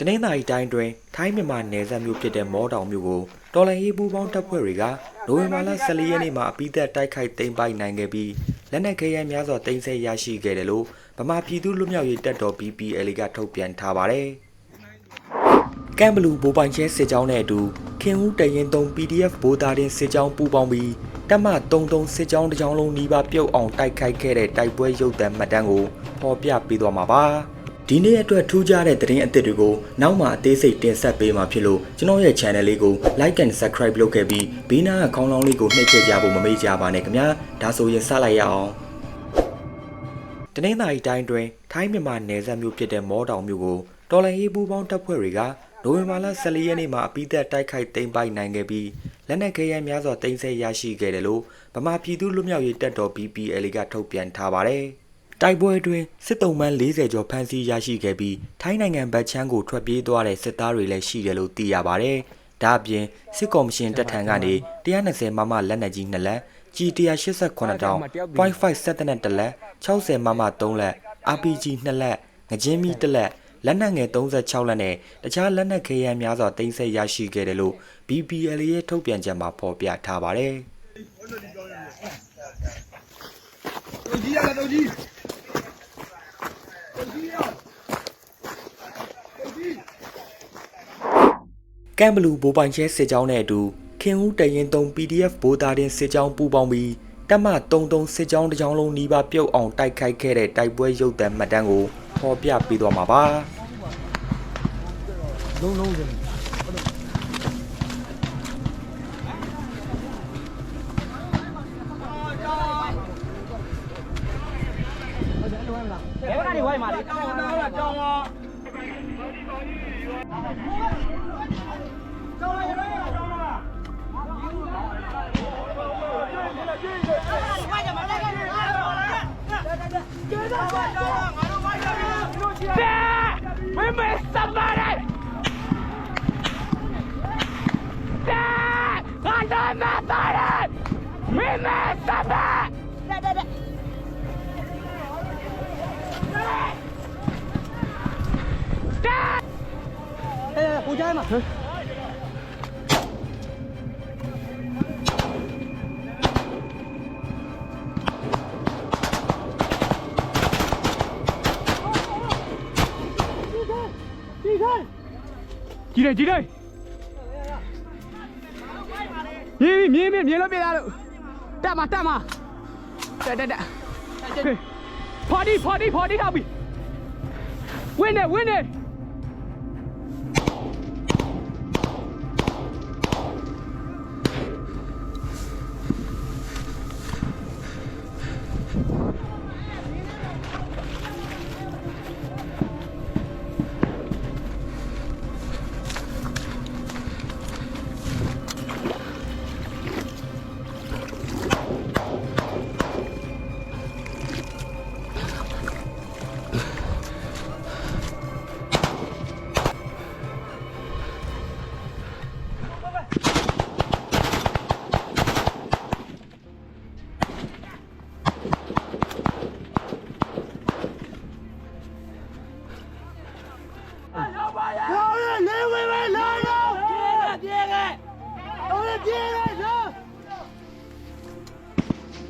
တနင်္သာရီတိုင်းတွင်ထိုင်းမြန်မာနယ်စပ်မြို့ဖြစ်တဲ့မောတောင်မြို့ကိုတော်လန်ရေးပူးပေါင်းတပ်ဖွဲ့တွေကနိုဝင်ဘာလ14ရက်နေ့မှာအပိသက်တိုက်ခိုက်သိမ်းပိုက်နိုင်ခဲ့ပြီးလက်နက်ခဲယမ်းများစွာတင်ဆက်ရရှိခဲ့တယ်လို့ဗမာပြည်သူ့လူမျိုးရေးတပ်တော် BPL ကထုတ်ပြန်ထားပါတယ်။ကမ်ဘလူးဘိုးပိုင်ချဲစစ်ကြောင်းနဲ့အတူခင်ဦးတရင်သုံး PDF ဘိုးသားတင်စစ်ကြောင်းပူးပေါင်းပြီးတပ်မ33စစ်ကြောင်းတစ်ကြောင်းလုံးနီးပါးပြုတ်အောင်တိုက်ခိုက်ခဲ့တဲ့တိုက်ပွဲရုပ်သံမှတ်တမ်းကိုဖော်ပြပေးသွားမှာပါ။ ဒီနေ့အတွက်ထူးခြားတဲ့သတင်းအသစ်တွေကိုနောက်မှအသေးစိတ်တင်ဆက်ပေးမှာဖြစ်လို့ကျွန်တော်ရဲ့ channel လေးကို like and subscribe လုပ်ခဲ့ပြီးဘေးနားကခေါင်းလောင်းလေးကိုနှိပ်ခဲ့ကြဖို့မမေ့ကြပါနဲ့ခင်ဗျာဒါဆိုရင်စလိုက်ရအောင်တနင်္သာရီတိုင်းတွင်ထိုင်းမြန်မာနယ်စပ်မြို့ဖြစ်တဲ့မောတောင်မြို့ကိုတော်လန်ရေးပူးပေါင်းတပ်ဖွဲ့တွေကနိုဝင်ဘာလ14ရက်နေ့မှာအပိသက်တိုက်ခိုက်သိမ်းပိုက်နိုင်ခဲ့ပြီးလက်နက်ခဲယမ်းများစွာတင်ဆက်ရရှိခဲ့တယ်လို့ဗမာပြည်သူ့လူမျိုးရေးတပ်တော် BPL ကထုတ်ပြန်ထားပါတယ် တိုက်ပွဲအတွင်းစစ်တုံးမှန်း40ကျော်ဖမ်းဆီးရရှိခဲ့ပြီးထိုင်းနိုင်ငံဘက်ခြမ်းကိုထွက်ပြေးသွားတဲ့စစ်သားတွေလည်းရှိတယ်လို့သိရပါဗျ။ဒါအပြင်စစ်ကော်မရှင်တပ်ထံကနေ120မမလက်နက်ကြီး2လက်၊ G 189တောင်း .5 စက်တနက်1လက်60မမ3လက် RPG 2လက်ငကြင်းမီ1လက်လက်နက်ငယ်36လက်နဲ့တခြားလက်နက်ခဲယမ်းများစွာတင်ဆက်ရရှိခဲ့တယ်လို့ BPL ရဲ့ထုတ်ပြန်ချက်မှာဖော်ပြထားပါတယ်။တို့ကြီးရတော့ကြီး ကမ်ဘလူဘိုပိုင်ချဲစစ်ကြောင်းနဲ့အတူခင်ဦးတရင်တုံ PDF ဘိုတာတင်စစ်ကြောင်းပူးပေါင်းပြီးတပ်မ33စစ်ကြောင်းတစ်ကြောင်းလုံးနီးပါးပြုတ်အောင်တိုက်ခိုက်ခဲ့တဲ့တိုက်ပွဲရုပ်သံမှတ်တမ်းကိုဖော်ပြပေးသွားမှာပါလုံးလုံးစင် Levanta-me! Ê, cô chơi mà chị đây chị đây nhìn nhìn nhìn nhìn nó bị ra được တက်မှာတက်မှာတက်တက်တက်ဖော်ဒီဖော်ဒီဖော်ဒီထောက်ပြီဝင်းနေဝ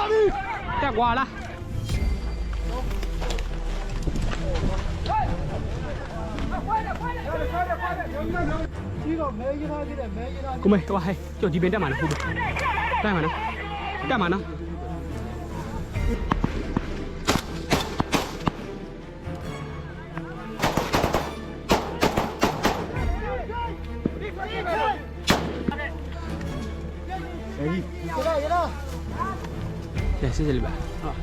လာပြီတက်ကွာလားကြီးတော့မဲရထားသေးတယ်မဲရထားကိုမေတော့ဟဲ့ကြော်ဒီပင်တက်မှာနော်ဟုတ်ပြီတက်မှာနော်တက်မှာနော် စစ်စစ်လေးပါဟုတ်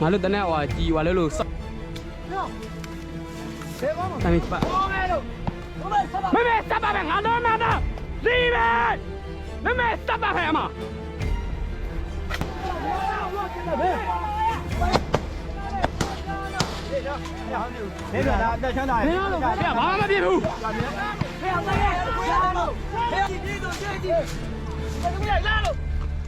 ငါတို့တနေ့ဟိုကြီးဟိုလည်းလို့ဆော့ဆေးကောင်းမလားပါမမေစပါပဲငါတို့မနာလီပဲမမေစပါပဲအမနေရတာတက်ချမ်းတာနေရလို့ဗျာဘာမှမဖြစ်ဘူးဖေအောင်တယ်ဖေအောင်တယ်ဖေအောင်ဒီဒီတို့ကြည့်ကြည့်ဘယ်လိုလဲလာလို့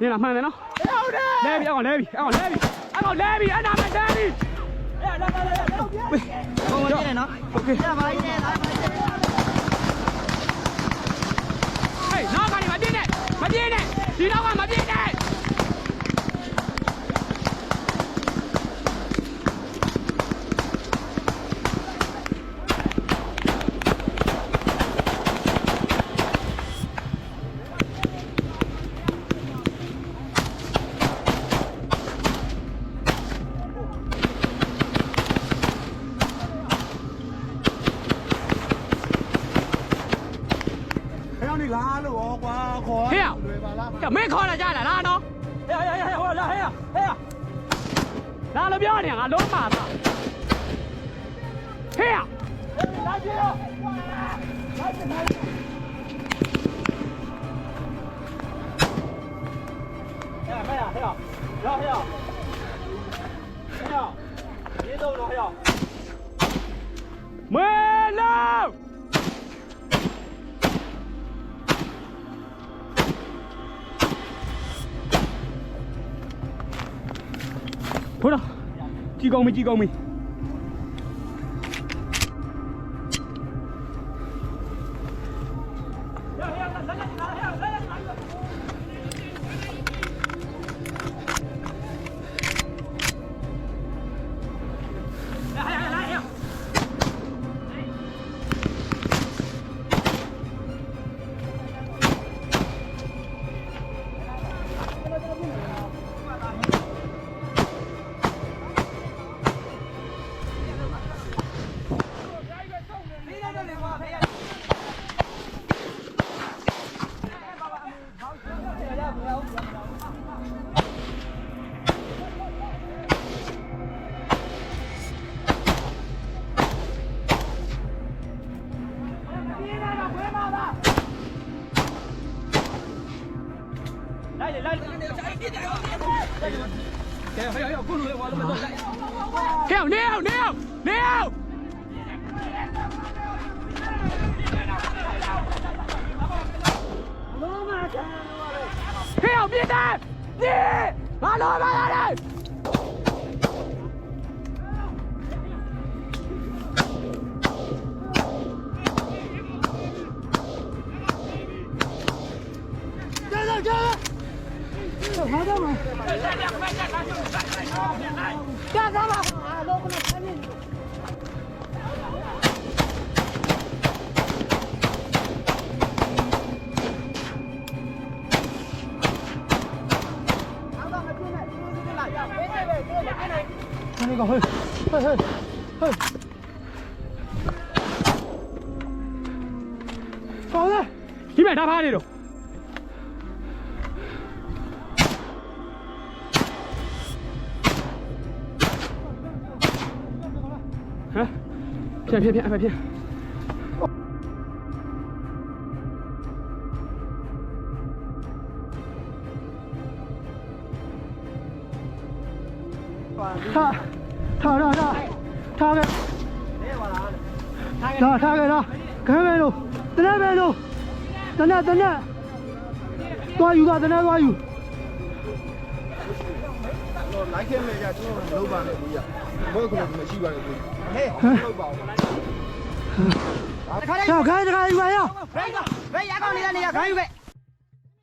နေလာမှန်တယ်နော် ဟုတ်တယ် လဲပြီအောင်လဲပြီအောင်လဲပြီအောင်လဲပြီအနာမလဲပြီ လာလာလာလာတော့ပြန်ဟိုမပြည့်နဲ့နော် โอเค ရပါလိမ့်နဲ့လာပါလိမ့်နဲ့ ဟေးနောက်ကနေမပြေနဲ့မပြေနဲ့ဒီနောက်ကမပြေနဲ့ ့ ပါလားကမင်းခေါ်လာကြလားလားနော်ဟဲ့ဟဲ့ဟဲ့ဟောလာဟဲ့ဟဲ့လာလို့ပြောနေငါလုံးပါသားဟေးလာကြည့်တော့ဟဲ့ဟဲ့ဟဲ့လာဟဲ့ဟဲ့ဒီ ကြည်ကောင်းမကြည်ကောင်းမဟဲ့နေအောင်နေအောင်နေအောင်ဟဲ့အောင်ပြစ်တယ်နေငါလုံး now, now, now! Help, get that! Yeah! I know about it! 干什么？ နေကောင်ဟေးဟေးဟေးဟေးကောင်းလားဒီမဲ့ဒါဖားနေတော့ဟမ်ပြန်ပြန်ပြန်အဖက်ပြန် ထားထားထားထားထားခဲ့ထားထားခဲ့လားခဲမဲလို့တနေ့မဲလို့တနေ့တနေ့သွားယူတာတနေ့သွားယူတော့လိုက်ခဲ့မယ်ကြကျွန်တော်မလုပ်ပါနဲ့ကိုကြီးဘယ်ကုလို့မရှိပါနဲ့ကိုကြီးဟဲ့လုပ်ပါဦးကြောက်ခိုင်းတခါယူပါရ